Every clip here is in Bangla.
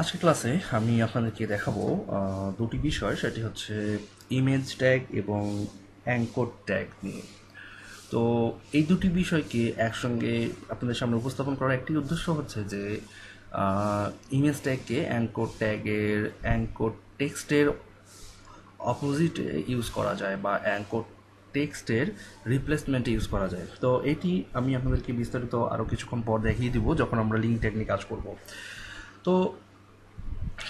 আজকের ক্লাসে আমি আপনাদেরকে দেখাবো দুটি বিষয়। সেটি হচ্ছে ইমেজ ট্যাগ এবং অ্যাঙ্কর ট্যাগ নিয়ে। তো এই দুটি বিষয়কে একসঙ্গে আপনাদের সামনে উপস্থাপন করার একটি উদ্দেশ্য হচ্ছে যে ইমেজ ট্যাগকে অ্যাঙ্কর ট্যাগের অ্যাঙ্কর টেক্সটের অপোজিটে ইউজ করা যায় বা অ্যাঙ্কর টেক্সটের রিপ্লেসমেন্টে ইউজ করা যায়। তো এটি আমি আপনাদেরকে বিস্তারিত আরও কিছুক্ষণ পর দেখিয়ে দিব যখন আমরা লিঙ্ক টেকনিক কাজ করব। তো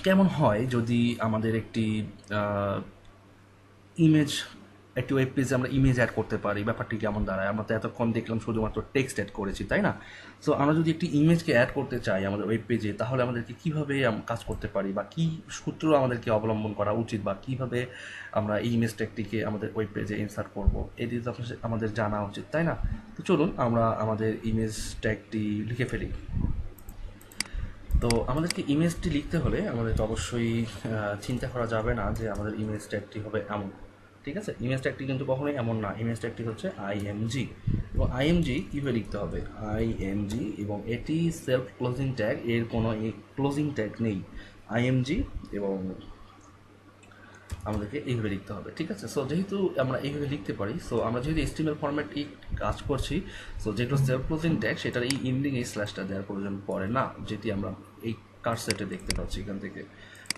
কেমন হয় যদি আমাদের একটি ইমেজ একটি ওয়েব পেজে আমরা ইমেজ অ্যাড করতে পারি, ব্যাপারটি কেমন দাঁড়ায়? আমরা তো এতক্ষণ দেখলাম, শুধুমাত্র টেক্সট অ্যাড করেছি, তাই না? সো আমরা যদি একটি ইমেজকে অ্যাড করতে চাই আমাদের ওয়েব পেজে তাহলে আমাদেরকে কীভাবে কাজ করতে পারি? বা কী সূত্র আমাদেরকে অবলম্বন করা উচিত? বা কীভাবে আমরা এই ইমেজ ট্যাগটিকে আমাদের ওয়েব পেজে ইনসার্ট করব? এটি তো আমাদের জানা উচিত, তাই না? তো চলুন, আমরা আমাদের ইমেজ ট্যাগটি লিখে ফেলি। তো আমাদেরকে ইমেজটি লিখতে হলে আমাদেরকে অবশ্যই চিন্তা করা যাবে না যে আমাদের ইমেজ ট্যাগটি হবে এমন। ঠিক আছে? ইমেজ ট্যাগটি কিন্তু কখনোই এমন না। ইমেজ ট্যাগটি হচ্ছে আইএমজি এবং আইএমজি কীভাবে লিখতে হবে? আইএমজি এবং এটি সেলফ ক্লোজিং ট্যাগ এর কোনো ক্লোজিং ট্যাগ নেই। আইএমজি এবং আমাদেরকে এইভাবে লিখতে হবে, ঠিক আছে? সো যেহেতু আমরা এইভাবে লিখতে পারি সো আমরা যেহেতু এস্টিমেল ফরম্যাট কাজ করছি সো যেগুলো সেলফ ক্লোজিং ট্যাগ সেটার এই ইন্ডিং এই স্ল্যাশটা দেওয়ার প্রয়োজন পড়ে না, যেটি আমরা এই কার সেটে দেখতে পাচ্ছি এখান থেকে।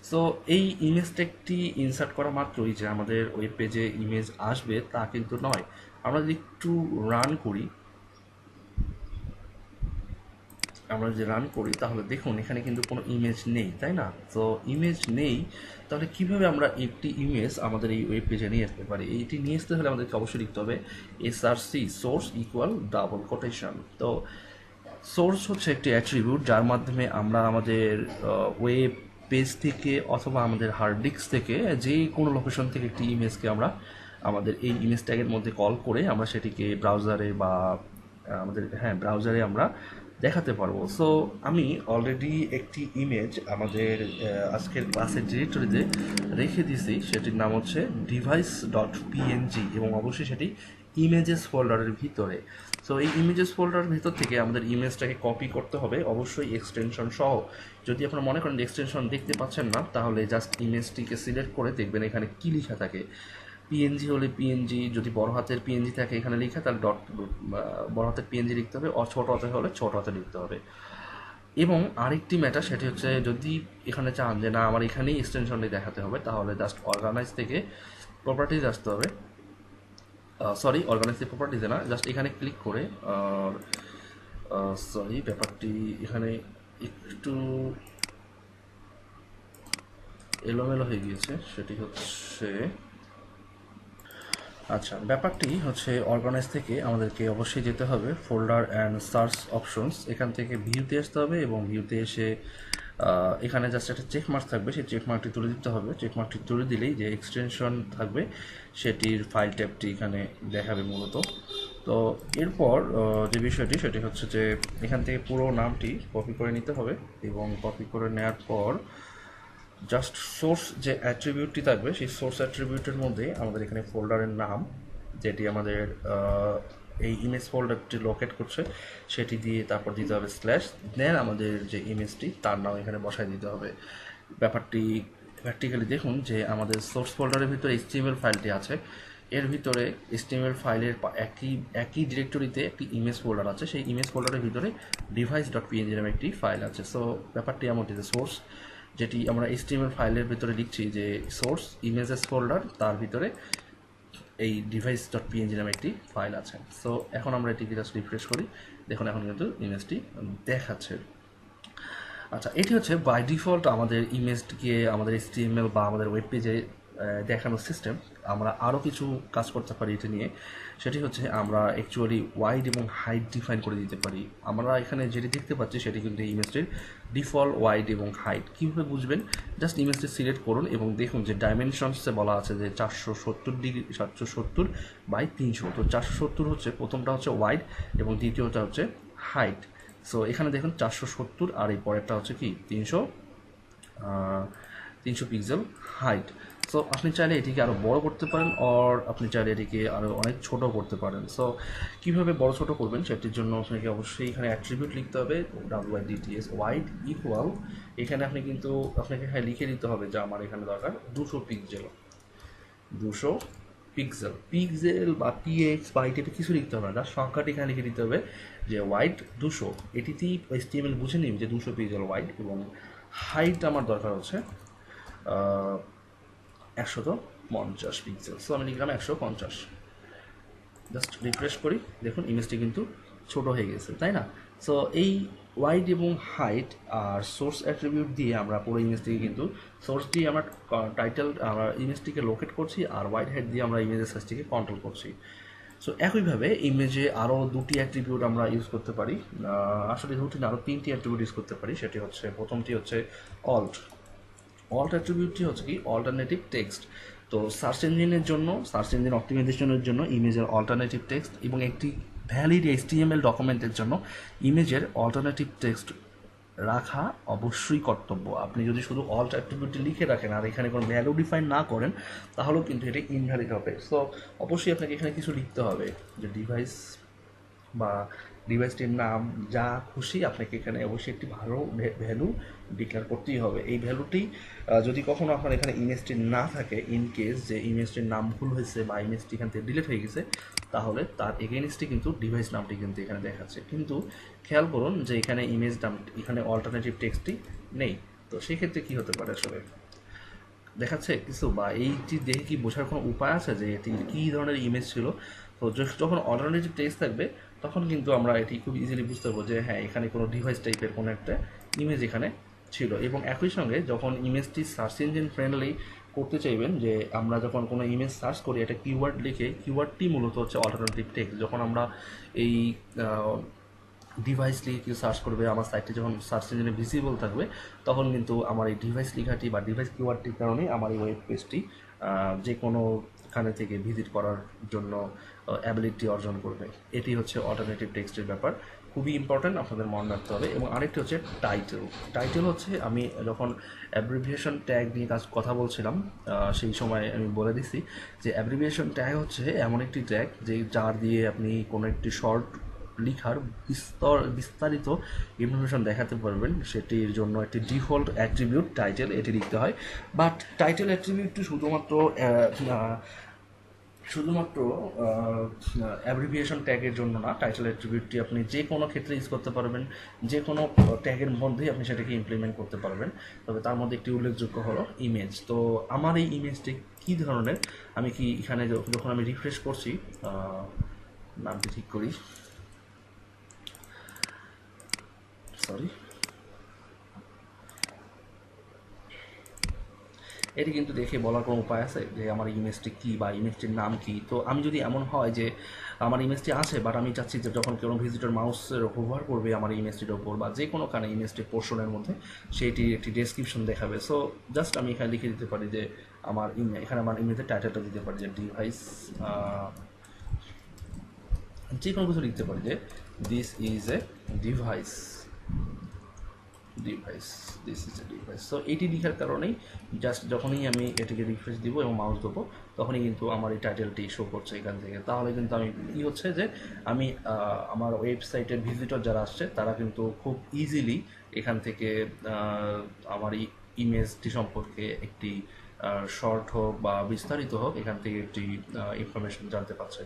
সো এই ইমেজ ট্যাগটি ইনসার্ট করা মাত্রই যে আমাদের ওয়েব পেজে ইমেজ আসবে, তা কিন্তু নয়। আমরা যদি একটু রান করি, আমরা যদি রান করি, তাহলে দেখুন, এখানে কিন্তু কোনো ইমেজ নেই, তাই না? তো ইমেজ নেই, তাহলে কীভাবে আমরা একটি ইমেজ আমাদের এই ওয়েব পেজে নিয়ে আসতে পারি? এইটি নিয়ে আসতে হলে আমাদেরকে অবশ্যই লিখতে হবে S R C source equal double quotation তো সোর্স হচ্ছে একটি অ্যাট্রিবিউট যার মাধ্যমে আমরা আমাদের ওয়েব পেজ থেকে অথবা আমাদের হার্ড ডিস্ক থেকে যে কোনো লোকেশন থেকে একটি ইমেজকে আমরা আমাদের এই ইমেজ ট্যাগের মধ্যে কল করে আমরা সেটিকে ব্রাউজারে বা আমাদের হ্যাঁ ব্রাউজারে আমরা দেখাতে পারব। সো আমি অলরেডি একটি ইমেজ আমাদের আজকের ক্লাসের ডিরেক্টরিতে রেখে দিয়েছি। সেটির নাম হচ্ছে ডিভাইস ডট পিএনজি এবং অবশ্যই সেটি ইমেজেস ফোল্ডারের ভিতরে। সো এই ইমেজেস ফোল্ডারের ভিতর থেকে আমাদের ইমেজটাকে কপি করতে হবে, অবশ্যই এক্সটেনশন সহ। যদি আপনারা মনে করেন এক্সটেনশন দেখতে পাচ্ছেন না, তাহলে জাস্ট ইমেজটিকে সিলেক্ট করে দেখবেন এখানে কী লেখা থাকে। পিএনজি হলে পিএনজি যদি বড় হাতের পিএনজি থাকে এখানে লেখা, তাহলে ডট বড় হাতের পিএনজি লিখতে হবে, অ ছোট হাতে হলে ছোট হাতে লিখতে হবে। এবং আরেকটি ম্যাটার সেটি হচ্ছে যদি এখানে চান যে না, আমার এখানেই এক্সটেনশনটি দেখাতে হবে, তাহলে জাস্ট অর্গানাইজ থেকে প্রপার্টিজ আসতে হবে। সরি অর্গানাইজ প্রপার্টিতে না জাস্ট এখানে ক্লিক করে, আর সরি ব্যাপারটি এখানে একটু এলোমেলো হয়ে গিয়েছে। সেটি হচ্ছে আচ্ছা ব্যাপারটি হচ্ছে অর্গানাইজ থেকে আমাদেরকে অবশ্যই যেতে হবে ফোল্ডার অ্যান্ড সার্চ অপশনস এখান থেকে ভিউতে আসতে হবে এবং ভিউতে এসে এখানে জাস্ট একটা চেক মার্ক থাকবে, সেই চেক মার্কটি তুলে দিতে হবে। চেক মার্কটি তুলে দিলেই যে এক্সটেনশন থাকবে, সেটির ফাইল ট্যাবটি এখানে দেখাবে মূলত। তো এরপর যে বিষয়টি, সেটি হচ্ছে যে এখান থেকে পুরো নামটি কপি করে নিতে হবে এবং কপি করে নেওয়ার পর জাস্ট সোর্স যে অ্যাট্রিবিউটটি থাকবে, সেই সোর্স অ্যাট্রিবিউটের মধ্যে আমাদের এখানে ফোল্ডারের নাম, যেটি আমাদের এই ইমেজ ফোল্ডারটি লোকেট করছে, সেটি দিয়ে তারপর দিতে হবে স্ল্যাশ দেন আমাদের যে ইমেজটি তার নাম এখানে বসায় দিতে হবে। ব্যাপারটি প্র্যাকটিক্যালি দেখুন যে আমাদের সোর্স ফোল্ডারের ভিতরে এইচটিএমএল ফাইলটি আছে, এর ভিতরে এইচটিএমএল ফাইলের একই একই ডিরেক্টরিতে একটি ইমেজ ফোল্ডার আছে, সেই ইমেজ ফোল্ডারের ভিতরে ডিভাইস ডট পিএনজি নামে একটি ফাইল আছে। সো ব্যাপারটি এমনটি যে সোর্স যেটি আমরা এইচটিএমএল ফাইলের ভিতরে লিখছি যে সোর্স ইমেজেস ফোল্ডার তার ভিতরে এই ডিভাইস ডট পিএনজি নামে একটি ফাইল আছে। সো এখন আমরা এটিকে জাস্ট রিফ্রেশ করি। দেখুন, এখন কিন্তু ইমেজটি দেখাচ্ছে। আচ্ছা এটি হচ্ছে বাই ডিফল্ট আমাদের ইমেজটিকে আমাদের এইচটিএমএল বা আমাদের ওয়েব পেজে দেখানোর সিস্টেম আমরা আরও কিছু কাজ করতে পারি এটা নিয়ে। সেটি হচ্ছে আমরা অ্যাকচুয়ালি ওয়াইড এবং হাইট ডিফাইন করে দিতে পারি। আমরা এখানে যেটি দেখতে পাচ্ছি সেটি কিন্তু ইমেজটির ডিফল্ট ওয়াইড এবং হাইট কীভাবে বুঝবেন? জাস্ট ইমেজটি সিলেক্ট করুন এবং দেখুন যে ডাইমেনশনসে বলা আছে যে চারশো সত্তর ডিগ্রি চারশো সত্তর বাই তিনশো। তো চারশো সত্তর হচ্ছে প্রথমটা হচ্ছে ওয়াইড এবং দ্বিতীয়টা হচ্ছে হাইট সো এখানে দেখুন চারশো সত্তর আর এই পরেরটা হচ্ছে কি? তিনশো তিনশো পিক্সেল হাইট সো আপনি চাইলে এটিকে আরও বড় করতে পারেন অর আপনি চাইলে এটিকে আরও অনেক ছোট করতে পারেন। সো কীভাবে বড় ছোট করবেন সেটির জন্য আপনাকে অবশ্যই এখানে অ্যাট্রিবিউট লিখতে হবে W by DTS wide equal এখানে আপনি কিন্তু আপনাকে এখানে লিখে দিতে হবে যে আমার এখানে দরকার দুশো পিক্সেল দুশো পিক্সেল পিক্সেল বা পিএক্স বা এটা কিছু লিখতে হবে না সংখ্যাটি এখানে লিখে দিতে হবে যে ওয়াইড দুশো। এটিতেই এসটিএমএল বুঝে নিন যে দুশো পিক্সেল ওয়াইড এবং হাইট আমার দরকার হচ্ছে একশত পঞ্চাশ পিক্সেল সো আমি লিখলাম একশো পঞ্চাশ। জাস্ট রিফ্রেশ করি, দেখুন ইমেজটি কিন্তু ছোট হয়ে গেছে, তাই না? সো এই ওয়াইড এবং হাইট আর সোর্স অ্যাট্রিবিউট দিয়ে আমরা পুরো ইমেজটিকে কিন্তু সোর্স দিয়ে আমরা টাইটেল আমরা ইমেজটিকে লোকেট করছি আর ওয়াইড হাইট দিয়ে আমরা ইমেজের সাইজটিকে কন্ট্রোল করছি। সো একইভাবে ইমেজে আরও দুটি অ্যাট্রিবিউট আমরা ইউজ করতে পারি। আসলে দুটি না আরও তিনটি অ্যাট্রিবিউট ইউজ করতে পারি, সেটি হচ্ছে, প্রথমটি হচ্ছে অল্ট অল্ট অ্যাট্রিবিউটটি হচ্ছে কি অল্টারনেটিভ টেক্সট তো সার্চ ইঞ্জিনের জন্য সার্চ ইঞ্জিন অপটিমাইজেশনের জন্য ইমেজের অল্টারনেটিভ টেক্সট এবং একটি ভ্যালিড এইচটিএমএল ডকুমেন্টের জন্য ইমেজের অল্টারনেটিভ টেক্সট রাখা অবশ্যই কর্তব্য। আপনি যদি শুধু অল্ট অ্যাট্রিবিউটটি লিখে রাখেন আর এখানে কোনো ভ্যালু ডিফাইন না করেন, তাহলেও কিন্তু এটা ইনভ্যালিড হবে। সো অবশ্যই আপনাকে এখানে কিছু লিখতে হবে। যে ডিভাইস বা ডিভাইসটির নাম, যা খুশি আপনাকে এখানে অবশ্যই একটি ভালো ভ্যালু ডিক্লেয়ার করতেই হবে। এই ভ্যালুটি যদি কখনো আপনার এখানে ইমেজটি না থাকে ইন কেস যে ইমেজটির নাম ভুল হয়েছে বা ইমেজটি এখান থেকে ডিলিট হয়ে গেছে, তাহলে তার এগেনস্টে কিন্তু ডিভাইস নামটি কিন্তু এখানে দেখাচ্ছে। কিন্তু খেয়াল করুন যে এখানে ইমেজ নাম, এখানে অল্টারনেটিভ টেক্সটটি নেই। তো সেক্ষেত্রে কী হতে পারে আসলে? দেখাচ্ছে কিছু বা এইটি দেখে কি বোঝার কোনো উপায় আছে যে এটি কী ধরনের ইমেজ ছিল? তো যখন অল্টারনেটিভ টেক্সট থাকবে তখন কিন্তু আমরা এটি খুব ইজিলি বুঝতে পারব যে হ্যাঁ এখানে কোনো ডিভাইস টাইপের কোনো একটা ইমেজ এখানে ছিল। এবং একই সঙ্গে যখন ইমেজটি সার্চ ইঞ্জিন ফ্রেন্ডলি করতে চাইবেন, যে আমরা যখন কোনো ইমেজ সার্চ করি, একটা কিওয়ার্ড লিখে কিওয়ার্ডটি মূলত হচ্ছে অল্টারনেটিভ টেক্সট যখন আমরা এই ডিভাইস লিখে সার্চ করবে, আমার সাইটটি যখন সার্চ ইঞ্জিনে ভিজিবল থাকবে, তখন কিন্তু আমার এই ডিভাইস লেখাটি বা ডিভাইস কিওয়ার্ডটির কারণে আমার এই ওয়েব পেজটি যে কোনো খানে থেকে ভিজিট করার জন্য অ্যাবিলিটি অর্জন করবে। এটি হচ্ছে অল্টারনেটিভ টেক্সটের ব্যাপার। খুবই ইম্পর্ট্যান্ট আপনাদের মনে রাখতে হবে। এবং আরেকটি হচ্ছে টাইটেল টাইটেল হচ্ছে, আমি যখন অ্যাব্রিভিয়েশন ট্যাগ নিয়ে কাজ, কথা বলছিলাম সেই সময় আমি বলে দিছি যে অ্যাব্রিভিয়েশন ট্যাগ হচ্ছে এমন একটি ট্যাগ যে, যার দিয়ে আপনি কোনো একটি শর্ট লিখার বিস্তর, বিস্তারিত ইনফরমেশন দেখাতে পারবেন। সেটির জন্য একটি ডিফল্ট অ্যাট্রিবিউট টাইটেল এটি লিখতে হয়। বাট টাইটেল অ্যাট্রিবিউটটি শুধুমাত্র শুধুমাত্র অ্যাব্রিভিয়েশন ট্যাগের জন্য না। টাইটেল অ্যাট্রিবিউটটি আপনি যে কোনো ক্ষেত্রে ইউজ করতে পারবেন। যে কোনো ট্যাগের মধ্যেই আপনি সেটাকে ইমপ্লিমেন্ট করতে পারবেন। তবে তার মধ্যে একটি উল্লেখযোগ্য হলো ইমেজ তো আমার এই ইমেজটি কী ধরনের? আমি কি এখানে যখন আমি রিফ্রেশ করছি নামটি ঠিক করি। সরি এটি কিন্তু দেখে বলার কোনো উপায় আছে যে আমার ইমেজটি কী বা ইমেজটির নাম কী? তো আমি যদি এমন হয় যে আমার ইমেজটি আছে বাট আমি চাচ্ছি যে যখন কোনো ভিজিটর মাউসের হোভার করবে আমার ইমেজটির ওপর বা যে কোনো কানে ইমেজটি পোর্শনের মধ্যে, সেটি একটি ডেসক্রিপশন দেখাবে। সো জাস্ট আমি এখানে লিখে দিতে পারি যে আমার এখানে আমার ইমেজের টাইটেলটা দিতে পারি যে ডিভাইস যে কোনো কিছু লিখতে পারি যে this is a device device this is a device so এটি লেখার কারণেই জাস্ট যখনই আমি এটিকে রিফ্রেশ দিব এবং মাউস দেবো তখনই কিন্তু আমার এই টাইটেলটি শো করছে এখান থেকে। তাহলে কিন্তু আমি কী হচ্ছে যে আমি আমার ওয়েবসাইটের ভিজিটর যারা আসছে, তারা কিন্তু খুব ইজিলি এখান থেকে আমার এই ইমেজটি সম্পর্কে একটি শর্ট হোক বা বিস্তারিত হোক, এখান থেকে একটি ইনফরমেশন জানতে পারছে।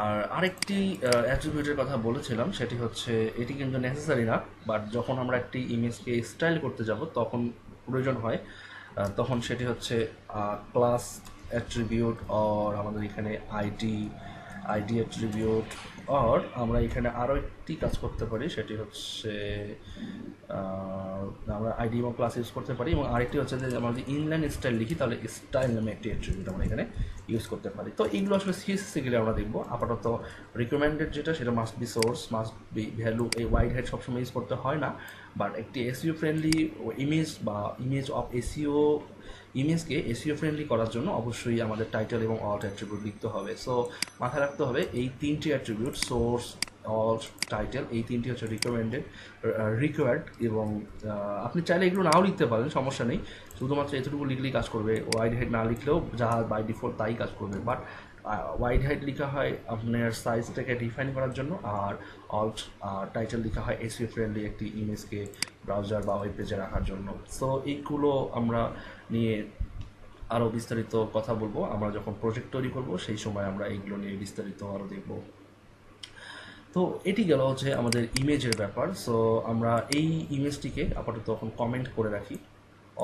আর আরেকটি অ্যাট্রিবিউটের কথা বলেছিলাম, সেটি হচ্ছে এটি কিন্তু নেসেসারি না বাট যখন আমরা একটি ইমেজকে স্টাইল করতে যাব, তখন প্রয়োজন হয় তখন সেটি হচ্ছে ক্লাস অ্যাট্রিবিউট অর আমাদের এখানে আইডি আইডি অ্যাট্রিবিউট অর আমরা এখানে আরও একটি কাজ করতে পারি, সেটি হচ্ছে আমরা আইডি এবং ক্লাস ইউজ করতে পারি এবং আরেকটি হচ্ছে যে আমরা যদি ইনলাইন স্টাইল লিখি, তাহলে স্টাইল নামে একটি অ্যাট্রিবিউট আমরা এখানে ইউজ করতে পারি। তো এইগুলো আসলে সিএসএসে গেলে আমরা দেখব। আপাতত রিকমেন্ডেড যেটা, সেটা must be source must be value এই ওয়াইড হেড সবসময় ইউজ করতে হয় না। বাট একটি এসিও ফ্রেন্ডলি ইমেজ বা ইমেজ অফ এসিও ইমেজকে এসিও ফ্রেন্ডলি করার জন্য অবশ্যই আমাদের টাইটেল এবং অল্ট অ্যাট্রিবিউট লিখতে হবে। সো মাথায় রাখতে হবে এই তিনটি অ্যাট্রিবিউট সোর্স অল টাইটেল এই তিনটি হচ্ছে রিকমেন্ডেড রিকোয়ার্ড এবং আপনি চাইলে এগুলো নাও লিখতে পারেন, সমস্যা নেই। শুধুমাত্র এতটুকু লিখলেই কাজ করবে। ওয়াইড হেড না লিখলেও যা বাই ডিফল্ট তাই কাজ করবে। বাট ওয়াইড হাইট লেখা হয়, আপনার সাইজটাকে ডিফাইন করার জন্য, আর অল্ট টাইটেল লেখা হয় এসিও ফ্রেন্ডলি একটি ইমেজকে ব্রাউজার বা ওয়েব পেজে রাখার জন্য। সো এইগুলো আমরা নিয়ে আরও বিস্তারিত কথা বলব। আমরা যখন প্রজেক্ট তৈরি করব, সেই সময় আমরা এইগুলো নিয়ে বিস্তারিত আরও দেখব। তো, এটি গেল হচ্ছে আমাদের ইমেজের ব্যাপার। সো আমরা এই ইমেজটিকে আপাতত এখন কমেন্ট করে রাখি।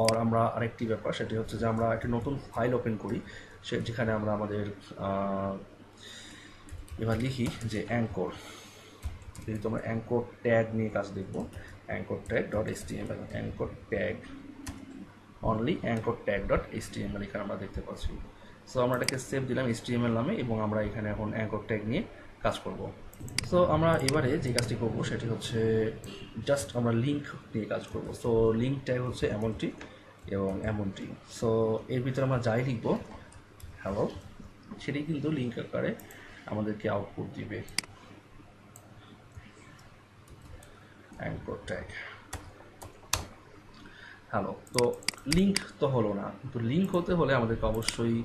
আর আমরা আরেকটি ব্যাপার, সেটি হচ্ছে যে আমরা একটি নতুন ফাইল ওপেন করি, সে যেখানে আমরা আমাদের এবার লিখি যে অ্যাঙ্কর যেহেতু আমরা অ্যাঙ্কর ট্যাগ নিয়ে কাজ দেখব anchor tag dot S T M L anchor tag only anchor tag dot S T M L এখানে আমরা দেখতে পাচ্ছি। সো আমরা এটাকে সেভ দিলাম এস টি এম এল নামে, এবং আমরা এখানে এখন অ্যাঙ্কর ট্যাগ নিয়ে কাজ করব। সো আমরা এবারে যে কাজটি করব সেটি হচ্ছে জাস্ট আমরা লিঙ্ক নিয়ে কাজ করব। সো লিঙ্কটাই হচ্ছে এমনটি এবং এমনটি। সো এর ভিতরে আমরা যাই লিখব। হ্যালো সেটি কিন্তু লিঙ্ক আকারে আমাদেরকে আউটপুট দিবে। অ্যাঙ্কর ট্যাগ হ্যালো তো লিঙ্ক তো হলো না। কিন্তু লিঙ্ক হতে হলে আমাদেরকে অবশ্যই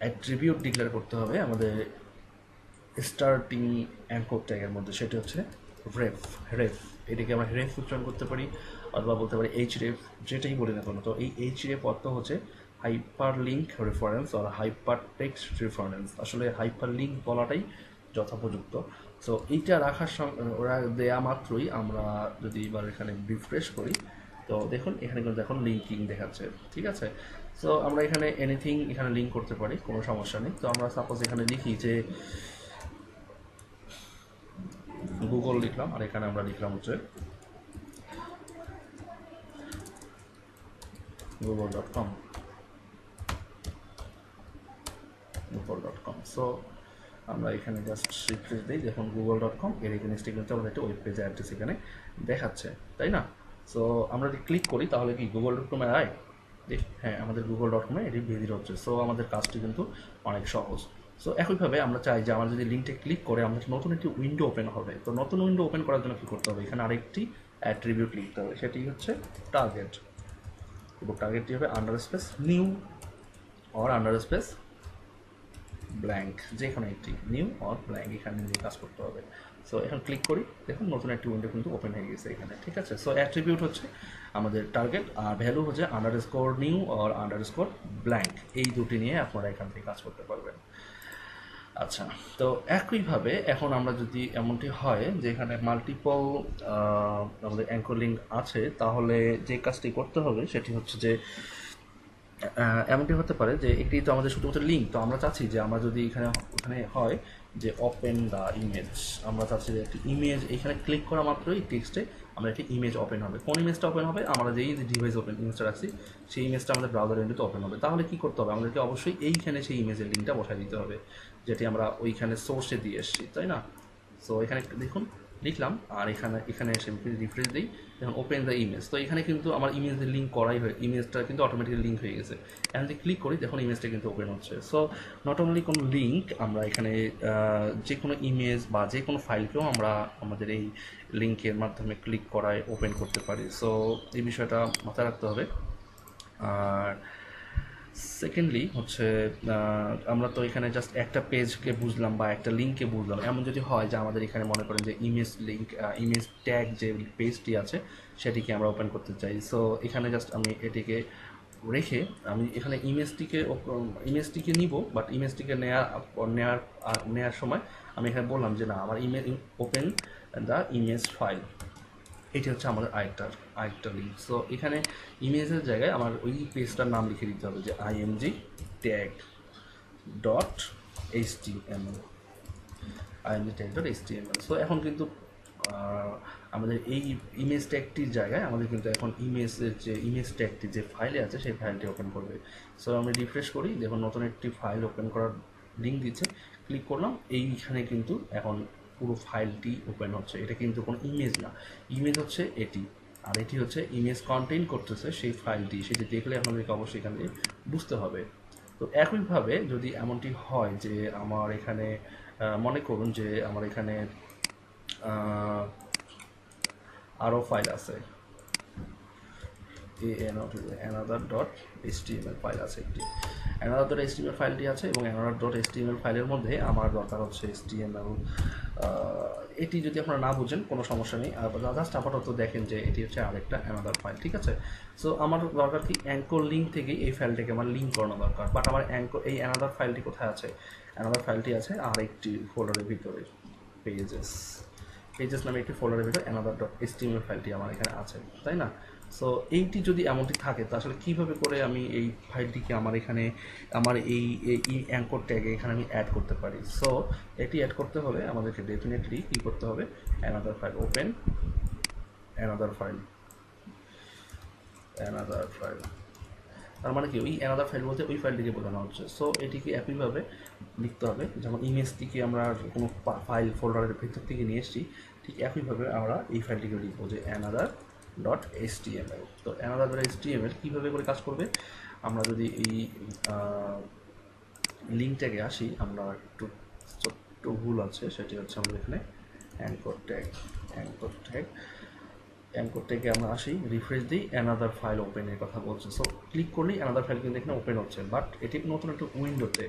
অ্যাট্রিবিউট ডিক্লেয়ার করতে হবে। আমাদের স্টার্টিং অ্যাঙ্কর ট্যাগের মধ্যে, সেটা হচ্ছে রেফ। রেফ, এটাকে আমরা রেফ উচ্চারণ করতে পারি, অথবা বলতে পারি এইচ রেফ যেটাই বলি না কোনো। তো এই এইচ রেফ অর্থ হচ্ছে হাইপার লিঙ্ক রেফারেন্স আর হাইপার টেক্সট রেফারেন্স আসলে হাইপার লিঙ্ক বলাটাই যথোপযুক্ত। সো এইটা রাখার ওরা দেয়া মাত্রই আমরা যদি এবার এখানে রিফ্রেশ করি, তো দেখুন, এখানে কিন্তু এখন লিঙ্কিং দেখাচ্ছে, ঠিক আছে? সো আমরা এখানে এনিথিং এখানে লিঙ্ক করতে পারি, কোনো সমস্যা নেই। তো আমরা সাপোজ এখানে লিখি যে গুগল লিখলাম, আর এখানে আমরা লিখলাম হচ্ছে Google dot com Google dot com so আমরা এখানে জাস্ট রিফ্রেশ দিই, দেখুন গুগল ডট কম এর এই জিনিসটি কিন্তু আমাদের একটা ওয়েব পেজে অ্যাড্রেস এখানে দেখাচ্ছে, তাই না? সো আমরা যদি ক্লিক করি, তাহলে কি গুগল ডট কমে আয়? হ্যাঁ আমাদের গুগল ডট কমে এটি ভিজিট হচ্ছে সো আমাদের কাজটি কিন্তু অনেক সহজ। সো একইভাবে আমরা চাই যে আমরা যদি লিঙ্কটা ক্লিক করে আমাদের নতুন একটি উইন্ডো ওপেন হবে, তো নতুন উইন্ডো ওপেন করার জন্য কী করতে হবে? এখানে আরেকটি অ্যাট্রিবিউট লিখতে হবে। সেটি হচ্ছে টার্গেট এবং টার্গেটটি হবে under space new or under space blank যে কোনো একটি নিউ অর ব্ল্যাঙ্ক এখানে নিয়ে কাজ করতে হবে। সো এখন ক্লিক করি, দেখুন নতুন একটি উইন্ডো কিন্তু ওপেন হয়ে গেছে এখানে, ঠিক আছে? সো অ্যাট্রিবিউট হচ্ছে আমাদের টার্গেট আর ভ্যালু হচ্ছে underscore new or underscore blank এই দুটি নিয়ে আপনারা এখান থেকে কাজ করতে পারবেন। আচ্ছা তো একইভাবে এখন আমরা যদি এমনটি হয় যে এখানে মাল্টিপল আমাদের অ্যাঙ্কর লিঙ্ক আছে, তাহলে যে কাজটি করতে হবে সেটি হচ্ছে যে এমনটি হতে পারে যে একটি তো আমাদের শুধুমাত্র লিঙ্ক তো আমরা চাচ্ছি যে আমরা যদি এখানে, ওখানে হয় যে ওপেন দ্য ইমেজ আমরা চাচ্ছি যে একটি ইমেজ এখানে ক্লিক করা মাত্রই টেক্সটে আমরা একটি ইমেজ ওপেন হবে। কোন ইমেজটা ওপেন হবে? আমরা যেই ডিভাইস ওপেন ইমেজটা রাখছি, সেই ইমেজটা আমাদের ব্রাউজার উইন্ডোতে ওপেন হবে। তাহলে কি করতে হবে? আমাদেরকে অবশ্যই এইখানে সেই ইমেজের লিঙ্কটা বসাই দিতে হবে। যেটি আমরা ওইখানে সোর্সে দিয়ে এসেছি, তাই না? সো এখানে দেখুন, লিখলাম, আর এখানে এখানে এসে রিফ্রেশ দিই, দেখুন ওপেন দ্য ইমেজ তো এখানে কিন্তু আমার ইমেজের লিঙ্ক করাই হয়ে ইমেজটা কিন্তু অটোমেটিক্যালি লিঙ্ক হয়ে গেছে। এখন যদি ক্লিক করি, দেখুন ইমেজটা কিন্তু ওপেন হচ্ছে। সো নট অনলি কোনো লিঙ্ক আমরা এখানে যে কোনো ইমেজ বা যে কোনো ফাইলকেও আমরা আমাদের এই লিঙ্কের মাধ্যমে ক্লিক করায় ওপেন করতে পারি। সো এই বিষয়টা মাথায় রাখতে হবে। আর সেকেন্ডলি হচ্ছে আমরা তো এখানে জাস্ট একটা পেজকে বুঝলাম বা একটা লিঙ্ককে বুঝলাম। এমন যদি হয় যে আমাদের এখানে মনে করেন যে ইমেজ লিঙ্ক ইমেজ ট্যাগ যে পেজটি আছে, সেটিকে আমরা ওপেন করতে চাই। সো এখানে জাস্ট আমি এটিকে রেখে আমি এখানে ইমেজটিকে ইমেজটিকে নিব বাট ইমেজটিকে নেওয়ার আ- নেওয়ার সময় আমি এখানে বললাম যে না, আমার image open the image file এটি হচ্ছে আমাদের আরেকটা আরেকটা লিঙ্ক সো এখানে ইমেজের জায়গায় আমার ওই পেজটার নাম লিখে দিতে হবে যে IMG tag dot H T M L IMG tag dot H T M L so এখন কিন্তু আমাদের এই ইমেজ ট্যাগটির জায়গায় আমাদের কিন্তু এখন ইমেজের যে ইমেজ ট্যাগটি যে ফাইলে আছে, সেই ফাইলটি ওপেন করবে। সো আমি রিফ্রেশ করি, দেখুন নতুন একটি ফাইল ওপেন করার লিঙ্ক দিচ্ছে। ক্লিক করলাম, এইখানে কিন্তু এখন পুরো ফাইলটি ওপেন হচ্ছে। এটা কিন্তু কোনো ইমেজ না। ইমেজ হচ্ছে এটি। আর এটি হচ্ছে ইমেজ কন্টেইন করতেছে সেই ফাইলটি সেটি দেখলে আপনাদেরকে অবশ্যই এখানে বুঝতে হবে। তো একইভাবে যদি এমনটি হয় যে আমার এখানে মনে করুন যে আমার এখানে আরও ফাইল আছে। A another dot HTML file আছে একটি। অ্যানাদার ডট এইচটিএমএল ফাইলটি আছে এবং অ্যানাদার ডট এইচটিএমএল ফাইলের মধ্যে আমার দরকার হচ্ছে এইচটিএমএল এটি যদি আপনারা না বুঝেন, কোনো সমস্যা নেই। জাস্ট আপাতত দেখেন যে এটি হচ্ছে আরেকটা অ্যানাদার ফাইল ঠিক আছে? সো আমার দরকার কি অ্যাঙ্কর লিঙ্ক থেকে এই ফাইলটাকে আমার লিঙ্ক করানো দরকার। বাট আমার অ্যাঙ্কর এই অ্যানাদার ফাইলটি কোথায় আছে? অ্যানাদার ফাইলটি আছে আরেকটি ফোল্ডারের ভিতরে পেজেস পেজেস নামে একটি ফোল্ডারের ভিতরে অ্যানাদার ডট এসটিএমএল ফাইলটি আমার এখানে আছে, তাই না? সো এইটি যদি এমনটি থাকে, তো আসলে কীভাবে করে আমি এই ফাইলটিকে আমার এখানে, আমার এই এই অ্যাঙ্কর ট্যাগে এখানে আমি অ্যাড করতে পারি? সো এটি অ্যাড করতে হলে আমাদেরকে ডেফিনেটলি কী করতে হবে? Another file open another file another file তার মানে কি? ওই অ্যানাদার ফাইল বলতে ওই ফাইলটিকে বোঝানো হচ্ছে। সো এটিকে একইভাবে লিখতে হবে। যেমন ইমেজটিকে আমরা কোনো ফাইল ফোল্ডারের ভেতর থেকে নিয়ে এসেছি, ঠিক একইভাবে আমরা এই ফাইলটিকে লিখব যে অ্যানাদার ডট এস টিএমএল তো অ্যানাদার ডট এস টিএমএল কীভাবে করে কাজ করবে? আমরা যদি এই লিঙ্কটাকে আসি, আমরা একটু ছোট্ট ভুল আছে, সেটি হচ্ছে আমাদের এখানে anchor tag anchor tag anchor থেকে আমরা আসি রিফ্রেশ দিই অ্যানাদার ফাইল ওপেনের কথা বলছে। সো ক্লিক করলেই অ্যানাদার ফাইল কিন্তু এখানে ওপেন হচ্ছে বাট এটি নতুন একটা উইন্ডোতে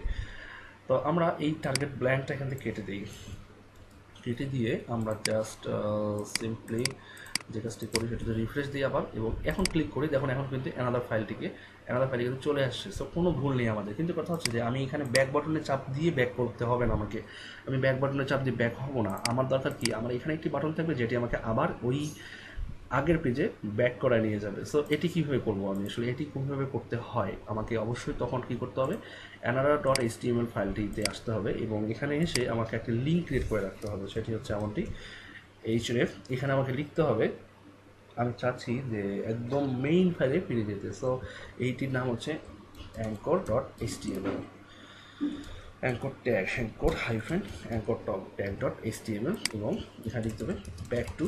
তো। আমরা এই টার্গেট ব্ল্যাঙ্কটা এখান থেকে কেটে দিই। কেটে দিয়ে আমরা জাস্ট সিম্পলি যে কাজটি করি সেটাতে রিফ্রেশ দিই আবার এবং এখন ক্লিক করি। দেখুন, এখন কিন্তু অ্যানাদার ফাইলটিকে অ্যানাদার ফাইল কিন্তু চলে আসছে। সো কোনো ভুল নেই আমাদের। কিন্তু কথা হচ্ছে যে, আমি এখানে ব্যাক বাটনে চাপ দিয়ে ব্যাক করতে হবে না আমাকে। আমি ব্যাক বাটনে চাপ দিয়ে ব্যাক হব না। আমার দরকার কি? আমার এখানে একটি বাটন থাকবে যেটি আমাকে আবার ওই আগের পেজে ব্যাক করায় নিয়ে যাবে। সো এটি কীভাবে করব আমি? আসলে এটি কীভাবে করতে হয়? আমাকে অবশ্যই তখন কী করতে হবে? অ্যানারা ডট এইচ ফাইলটিতে আসতে হবে এবং এখানে এসে আমাকে একটা লিঙ্ক ক্রিয়েট করে রাখতে হবে। সেটি হচ্ছে এমনটি। এইচ রেফ এখানে আমাকে লিখতে হবে। আমি চাচ্ছি যে একদম মেইন ফাইলে ফিরে যেতে। সো এইটির নাম হচ্ছে anchor dot H TML anchor tag anchor hyphen anchor top tag dot H TML এবং এখানে লিখতে হবে back to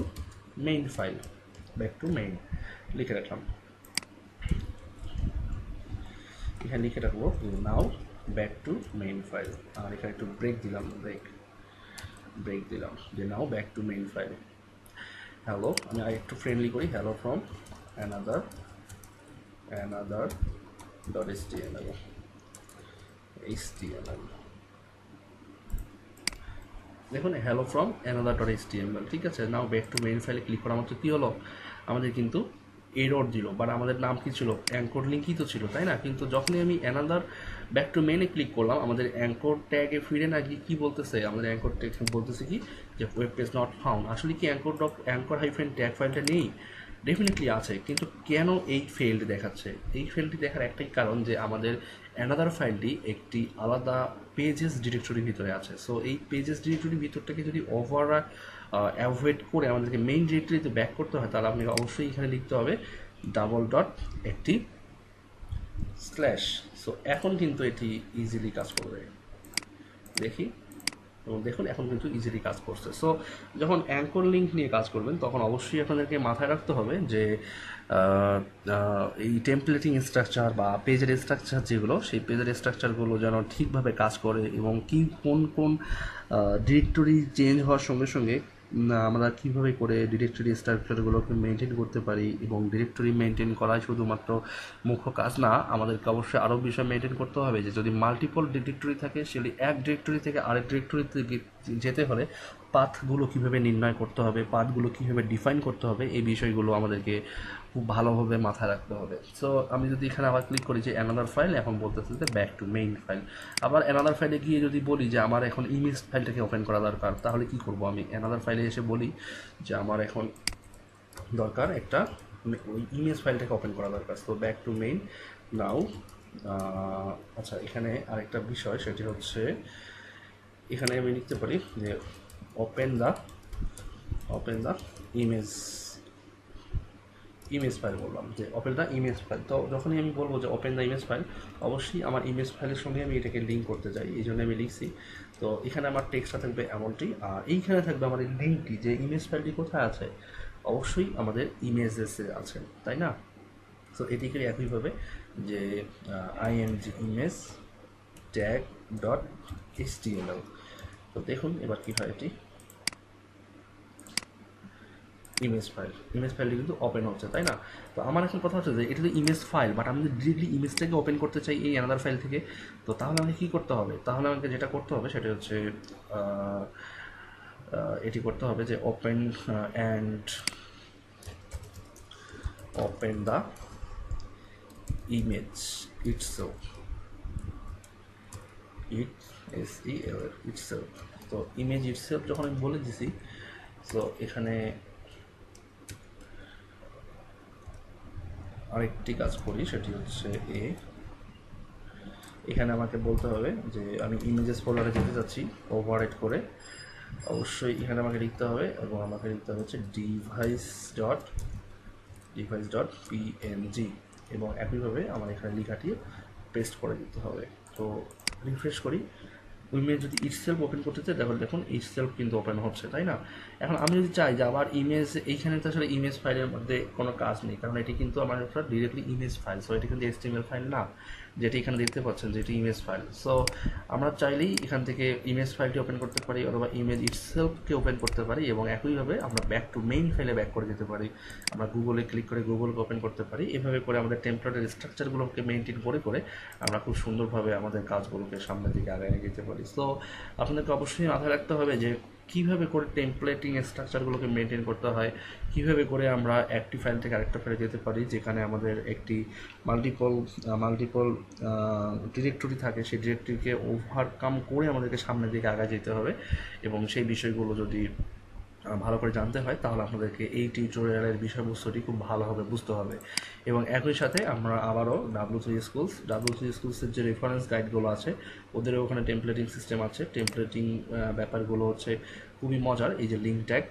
main file back to main লিখে রাখলাম। এখানে লিখে রাখব now back to main file আর এখানে একটু ব্রেক দিলাম ব্রেক ব্রেক দিলাম। যে now back to main file hello আমি আর একটু ফ্রেন্ডলি করি। Hello from another another dot S T L H T L দেখুন hello from another dot H T M ঠিক আছে? নাও ব্যাক টু মেইন ফাইলে ক্লিক করা মাত্র কী হলো? আমাদের কিন্তু এরর দিল বাট আমাদের নাম কি ছিল? অ্যাঙ্কর লিঙ্কই তো ছিল, তাই না? কিন্তু যখনই আমি অ্যানাদার ব্যাক টু মেনে ক্লিক করলাম, আমাদের অ্যাঙ্কর ট্যাগে ফিরে না গিয়ে কী বলতেছে? আমাদের অ্যাঙ্কর ট্যাগ বলতেছে কি? যে ওয়েব পেজ নট ফাউন্ড আসলে কি anchor doc anchor hyphen tag ফাইলটা নেই? ডেফিনেটলি আছে, কিন্তু কেন এই ফেল্ড দেখাচ্ছে? এই ফেলটি দেখার একটাই কারণ যে আমাদের অ্যানাদার ফাইলটি একটি আলাদা পেজেস ডিরেক্টরির ভিতরে আছে। সো এই পেজেস ডিরেক্টরির ভিতরটাকে যদি ওভার অ্যাভয়েড করে আমাদেরকে মেইন ডিরেক্টরিতে ব্যাক করতে হয়, তাহলে আপনাকে অবশ্যই এখানে লিখতে হবে ডাবল ডট একটি স্ল্যাশ সো এখন কিন্তু এটি ইজিলি কাজ করবে। দেখি। এবং দেখুন, এখন কিন্তু ইজিলি কাজ করছে। সো যখন অ্যাঙ্কর লিঙ্ক নিয়ে কাজ করবেন, তখন অবশ্যই আপনাদেরকে মাথায় রাখতে হবে যে এই টেম্পলেটিং স্ট্রাকচার বা পেজের স্ট্রাকচার যেগুলো, সেই পেজের স্ট্রাকচারগুলো যেন ঠিকভাবে কাজ করে এবং কি কোন কোন ডিরেক্টরি চেঞ্জ হওয়ার সঙ্গে সঙ্গে আমরা কীভাবে করে ডিরেক্টরি স্ট্রাকচারগুলোকে মেনটেন করতে পারি এবং ডিরেক্টরি মেনটেন করাই শুধুমাত্র মুখ্য কাজ? না, আমাদেরকে অবশ্যই আরও বিষয় মেনটেন করতে হবে যে, যদি মাল্টিপল ডিরেক্টরি থাকে, সেটি এক ডিরেক্টরি থেকে আরেক ডিরেক্টরিতে যেতে হলে পাথগুলো কীভাবে নির্ণয় করতে হবে, পাথগুলো কীভাবে ডিফাইন করতে হবে, এই বিষয়গুলো আমাদেরকে খুব ভালোভাবে মাথায় রাখতে হবে। সো আমি যদি এখানে আবার ক্লিক করি যে অ্যানাদার ফাইল এখন বলতেছে যে ব্যাক টু মেইন ফাইল আবার অ্যানাদার ফাইলে গিয়ে যদি বলি যে আমার এখন ইমেজ ফাইলটাকে ওপেন করা দরকার, তাহলে কি করব আমি? অ্যানাদার ফাইলে এসে বলি যে আমার এখন দরকার একটা ওই ইমেজ ফাইলটাকে ওপেন করা দরকার। So back to main now আচ্ছা এখানে আরেকটা বিষয়, সেটি হচ্ছে, এখানে আমি লিখতে পারি যে open the open the image image file বললাম যে ওপেন দ্য ইমেজ ফাইল তো যখনই আমি বলব যে ওপেন দ্য ইমেজ ফাইল অবশ্যই আমার ইমেজ ফাইলের সঙ্গে আমি এটাকে লিঙ্ক করতে চাই, এই জন্য আমি লিখছি। তো এখানে আমার টেক্সটটা থাকবে এমনটি, আর এইখানে থাকবে আমাদের লিঙ্কটি যে ইমেজ ফাইলটি কোথায় আছে, অবশ্যই আমাদের ইমেজেসে আছে, তাই না? সো এটিকে একইভাবে যে IMG image tag dot H তো দেখুন এবার কী হয় এটি। ইমেজ ফাইল ইমেজ ফাইলটি কিন্তু ওপেন হচ্ছে, তাই না? তো আমার এখন কথা হচ্ছে যে এটা তো ইমেজ ফাইল বাট আমি ডিরেক্টলি ইমেজটাকে ওপেন করতে চাই এই অ্যানাদার ফাইল থেকে, তো তাহলে আমাকে কী করতে হবে? তাহলে আমাকে যেটা করতে হবে সেটা হচ্ছে এটি করতে হবে যে open and open the image itself it S E L itself. তো ইমেজ itself যখন আমি বলে দিছি তো এখানে আরেকটি কাজ করি, সেটি হচ্ছে এ এখানে আমাকে বলতে হবে যে আমি ইমেজেস ফোল্ডারে যেতে চাচ্ছি ওভাররাইট করে। অবশ্যই এখানে আমাকে লিখতে হবে এবং আমাকে লিখতে হবে হচ্ছে device dot device dot PNG এবং একইভাবে আমার এখানে লেখাটি পেস্ট করে দিতে হবে। তো রিফ্রেশ করি। ইমেজ যদি ইটসেলফ ওপেন করতে চাই তাহলে দেখুন ইটসেলফ কিন্তু ওপেন হচ্ছে, তাই না? এখন আমি যদি চাই যে আবার ইমেজ এইখানে তো আসলে ইমেজ ফাইলের মধ্যে কোনো কাজ নেই, কারণ এটি কিন্তু আমার একটা ডিরেক্টলি ইমেজ ফাইল সো এটি কিন্তু এসটিএমএল ফাইল না। যেটি এখানে দেখতে পাচ্ছেন যেটি ইমেজ ফাইল সো আমরা চাইলেই এখান থেকে ইমেজ ফাইলটি ওপেন করতে পারি অথবা ইমেজ ইটসেলফকে ওপেন করতে পারি এবং একইভাবে আমরা ব্যাক টু মেইন ফাইলে ব্যাক করে যেতে পারি। আমরা গুগলে ক্লিক করে গুগলকে ওপেন করতে পারি। এভাবে করে আমাদের টেম্পলেটের স্ট্রাকচারগুলোকে মেনটেন করে করে আমরা খুব সুন্দরভাবে আমাদের কাজগুলোকে সামনের দিকে আগায় নিয়ে যেতে পারি। সো আপনাদেরকে অবশ্যই মাথায় রাখতে হবে যে কীভাবে করে টেমপ্লেটিং স্ট্রাকচারগুলোকে মেনটেন করতে হয়, কীভাবে করে আমরা একটি ফাইল থেকে আরেকটা ফাইলে যেতে পারি, যেখানে আমাদের একটি মাল্টিপল মাল্টিপল ডিরেক্টরি থাকে, সেই ডিরেক্টরিকে ওভারকাম করে আমাদেরকে সামনের দিকে আগায় যেতে হবে এবং সেই বিষয়গুলো যদি ভালো করে জানতে হয়, তাহলে আপনাদেরকে এই টিউটোরিয়ালের বিষয়বস্তুটি খুব ভালোভাবে বুঝতে হবে। এবং একই সাথে আমরা আবারও W three schools W three স্কুলসের যে রেফারেন্স গাইডগুলো আছে ওদের ওখানে টেমপ্লেটিং সিস্টেম আছে। টেমপ্লেটিং ব্যাপারগুলো হচ্ছে খুবই মজার, এই যে link tag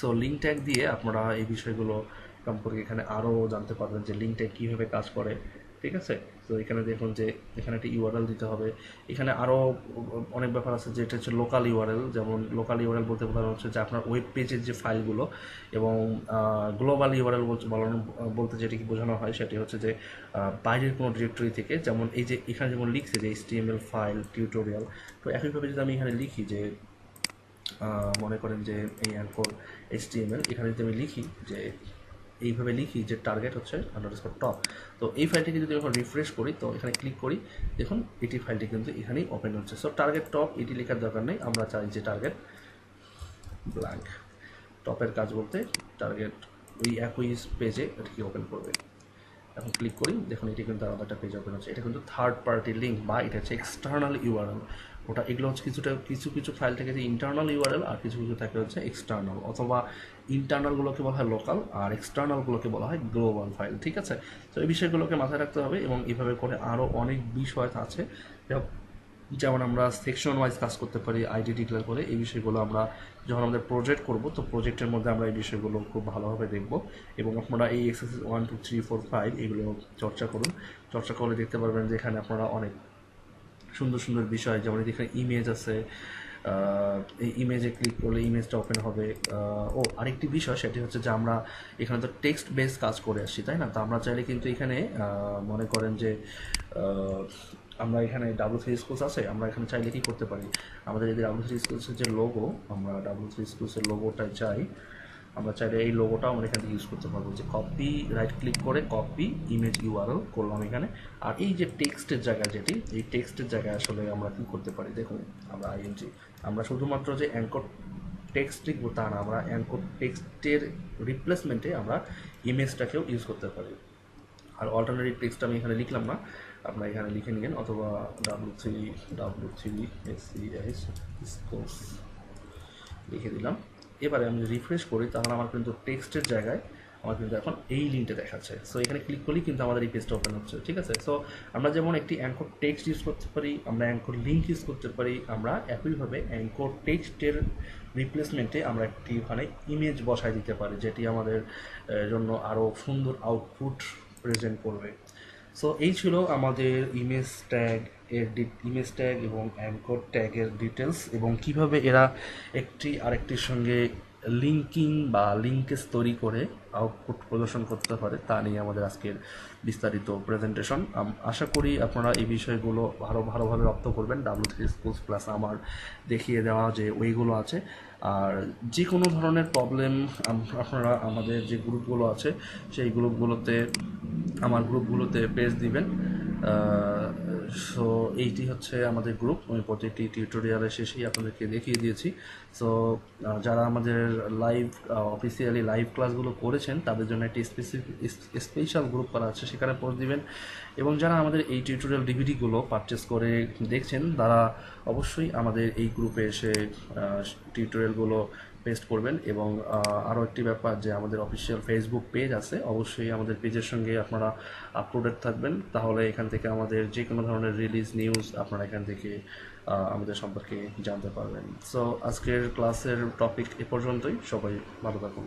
so link tag দিয়ে আপনারা এই বিষয়গুলো সম্পর্কে এখানে আরও জানতে পারবেন যে লিঙ্ক ট্যাগ কীভাবে কাজ করে, ঠিক আছে? তো এখানে দেখুন যে এখানে একটা ইউআরএল দিতে হবে। এখানে আরও অনেক ব্যাপার আছে যেটা হচ্ছে লোকাল ইউআরএল যেমন লোকাল ইউআরএল বলতে বোঝানো হচ্ছে যে আপনার ওয়েব পেজের যে ফাইলগুলো এবং গ্লোবাল ইউআরএল বলানো, বলতে যেটি কি বোঝানো হয় সেটি হচ্ছে যে বাইরের কোনো ডিরেক্টরি থেকে যেমন এই যে এখানে যেমন লিখছে যে এইচটিএমএল ফাইল টিউটোরিয়াল তো একইভাবে যদি আমি এখানে লিখি যে মনে করেন যে এই অ্যাঙ্কর এইচটিএমএল এখানে যদি আমি লিখি যে এইভাবে লিখি যে টার্গেট হচ্ছে আন্ডারস্কোর টপ তো এই ফাইলটিকে যদি এখন রিফ্রেশ করি, তো এখানে ক্লিক করি, দেখুন এটি ফাইলটি কিন্তু এখানেই ওপেন হচ্ছে। সো টার্গেট টপ এটি লেখার দরকার নেই, আমরা চাই যে টার্গেট ব্ল্যাঙ্ক টপের কাজ বলতে টার্গেট ওই একই পেজে এটিকে ওপেন করবে। এখন ক্লিক করি, দেখুন এটি কিন্তু আলাদা একটা পেজ ওপেন হচ্ছে। এটা কিন্তু থার্ড পার্টি লিঙ্ক বা এটা হচ্ছে এক্সটার্নাল ইউআরএল ওটা এগুলো হচ্ছে কিছুটা, কিছু কিছু ফাইল থেকে যে ইন্টারনাল ইউআরএল আর কিছু কিছু থাকে হচ্ছে এক্সটার্নাল অথবা ইন্টারনালগুলোকে বলা হয় লোকাল আর এক্সটার্নালগুলোকে বলা হয় গ্লোবাল ফাইল ঠিক আছে? তো এই বিষয়গুলোকে মাথায় রাখতে হবে এবং এভাবে করে আরও অনেক বিষয় আছে। যেমন- আমরা সেকশন ওয়াইজ কাজ করতে পারি আইডি ডিক্লেয়ার করে, এই বিষয়গুলো আমরা যখন আমাদের প্রজেক্ট করব, তো প্রজেক্টের মধ্যে আমরা এই বিষয়গুলো খুব ভালোভাবে দেখব এবং আপনারা এই exercise one two three four five এগুলো চর্চা করুন। চর্চা করলে দেখতে পারবেন যে এখানে আপনারা অনেক সুন্দর সুন্দর বিষয়, যেমন এখানে ইমেজ আছে এই ইমেজে ক্লিক করলে ইমেজটা ওপেন হবে। ও, আরেকটি বিষয় সেটি হচ্ছে যে আমরা এখানে তো টেক্সট বেস কাজ করে আসছি, তাই না? তো আমরা চাইলে কিন্তু এখানে মনে করেন যে আমরা এখানে ডাবল থ্রি স্কুলস আছে, আমরা এখানে চাইলে কি করতে পারি? আমাদের যদি ডাবল থ্রি স্কুলসের যে লোগো আমরা ডাবল থ্রি স্কুলসের লোগোটাই চাই আমরা চাইলে এই লোগোটাও আমরা এখান ইউজ করতে পারব যে কপি রাইট ক্লিক করে কপি ইমেজ ইউআরএল করলাম এখানে। আর এই যে টেক্সটের জায়গা যেটি, এই টেক্সটের জায়গায় আসলে আমরা কি করতে পারি? দেখুন, আমরা আইএনজি আমরা শুধুমাত্র যে অ্যাঙ্কর টেক্সট লিখব তা না, আমরা অ্যাঙ্কর টেক্সটের রিপ্লেসমেন্টে আমরা ইমেজটাকেও ইউজ করতে পারি। আর অল্টারনেটিভ টেক্সট আমি এখানে লিখলাম না, আপনারা এখানে লিখে নিন, অথবা W three W three S C S লিখে দিলাম। এবারে আমি রিফ্রেশ করি, তাহলে আমার কিন্তু টেক্সটের জায়গায় আমার কিন্তু এখন এই লিঙ্কটা দেখাচ্ছে। সো এখানে ক্লিক করলেই কিন্তু আমাদের এই পেজটা ওপেন হচ্ছে, ঠিক আছে? সো আমরা যেমন একটি অ্যাঙ্কর টেক্সট ইউজ করতে পারি, আমরা অ্যাঙ্কর লিঙ্ক ইউজ করতে পারি, আমরা একইভাবে অ্যাঙ্কর টেক্সটের রিপ্লেসমেন্টে আমরা একটি ওখানে ইমেজ বসায় দিতে পারি, যেটি আমাদের জন্য আরও সুন্দর আউটপুট প্রেজেন্ট করবে। সো এই ছিল আমাদের ইমেজ ট্যাগ এর ইমেজ ট্যাগ এবং অ্যাঙ্কর ট্যাগের ডিটেলস এবং কীভাবে এরা একটি আরেকটির সঙ্গে লিঙ্কিং বা লিঙ্কেজ তৈরি করে আউটপুট প্রদর্শন করতে পারে, তা নিয়ে আমাদের আজকের বিস্তারিত প্রেজেন্টেশন আশা করি আপনারা এই বিষয়গুলো ভালো ভালোভাবে রপ্ত করবেন। ডাব্লিউ থ্রি স্কুলস প্লাস আমার দেখিয়ে দেওয়া যে ওইগুলো আছে। আর যে কোনো ধরনের প্রবলেম আপনারা আমাদের যে গ্রুপগুলো আছে, সেই গ্রুপগুলোতে, আমার গ্রুপগুলোতে পেজ দিবেন। সো এইটি হচ্ছে আমাদের গ্রুপ আমি প্রত্যেকটি টিউটোরিয়ালের শেষেই আপনাদেরকে দেখিয়ে দিয়েছি। সো যারা আমাদের লাইভ অফিসিয়ালি লাইভ ক্লাসগুলো করেছেন, তাদের জন্য একটি স্পেসিফিক স্পেশাল গ্রুপ করা আছে, সেখানে পোস্ট দিবেন। এবং যারা আমাদের এই টিউটোরিয়াল ডিভিডিগুলো পারচেস করে দেখছেন, তারা অবশ্যই আমাদের এই গ্রুপে এসে টিউটোরিয়ালগুলো পেস্ট করবেন এবং আরও একটি ব্যাপার যে আমাদের অফিসিয়াল ফেসবুক পেজ আছে, অবশ্যই আমাদের পেজের সঙ্গে আপনারা আপলোডেড থাকবেন। তাহলে এখান থেকে আমাদের যে কোনো ধরনের রিলিজ নিউজ আপনারা এখান থেকে আমাদের সম্পর্কে জানতে পারবেন। সো আজকের ক্লাসের টপিক এ পর্যন্তই। সবাই ভালো থাকুন।